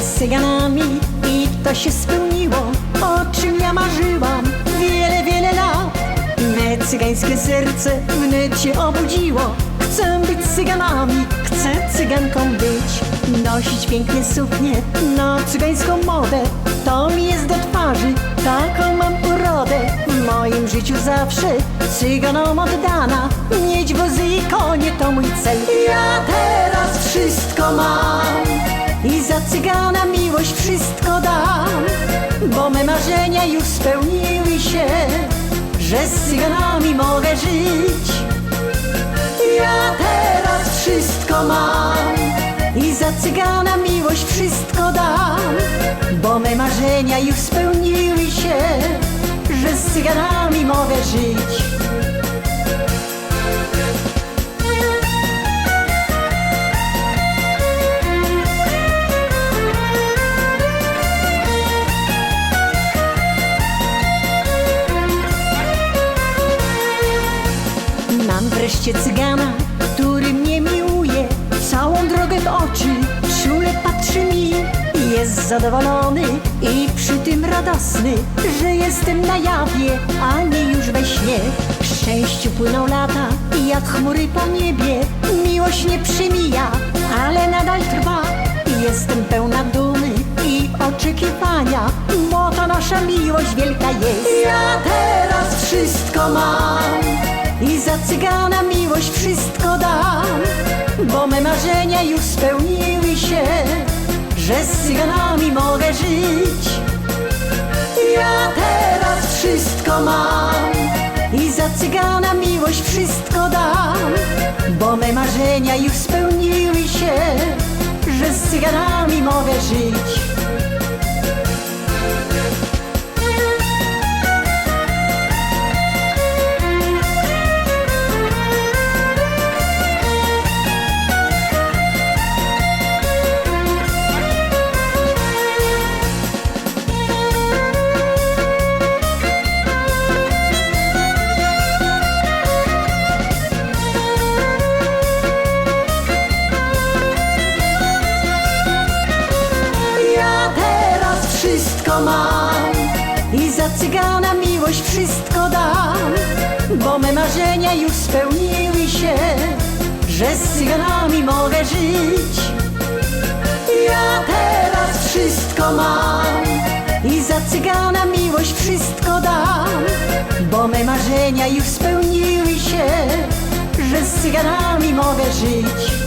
Z cyganami i to się spełniło, o czym ja marzyłam wiele, wiele lat. Me cygańskie serce wnet się obudziło. Chcę być cyganami, chcę cyganką być. Nosić piękne suknie na cygańską modę. To mi jest do twarzy, taką mam urodę. W moim życiu zawsze cyganom oddana. Mieć wozy i konie to mój cel. Ja teraz wszystko mam. Za cygana miłość wszystko dam Bo me marzenia już spełniły się Że z cyganami mogę żyć. Ja teraz wszystko mam I za cygana miłość wszystko dam Bo me marzenia już spełniły się Że z cyganami mogę żyć Wreszcie cygana, który mnie miłuje. Całą drogę w oczy czule patrzy mi. Jest zadowolony i przy tym radosny Że jestem na jawie, a nie już we śnie. W szczęściu płyną lata jak chmury po niebie. Miłość nie przemija, ale nadal trwa. Jestem pełna dumy i oczekiwania. Bo to nasza miłość wielka jest. Ja teraz miłość wszystko dam Bo me marzenia już spełniły się Że z cyganami mogę żyć. Ja teraz wszystko mam I za cygana miłość wszystko dam. Bo me marzenia już spełniły się Że z cyganami mogę żyć mam i za cygana miłość wszystko dam, bo me marzenia już spełniły się, że z cyganami mogę żyć. Ja teraz wszystko mam i za cygana miłość wszystko dam, bo me marzenia już spełniły się, że z cyganami mogę żyć.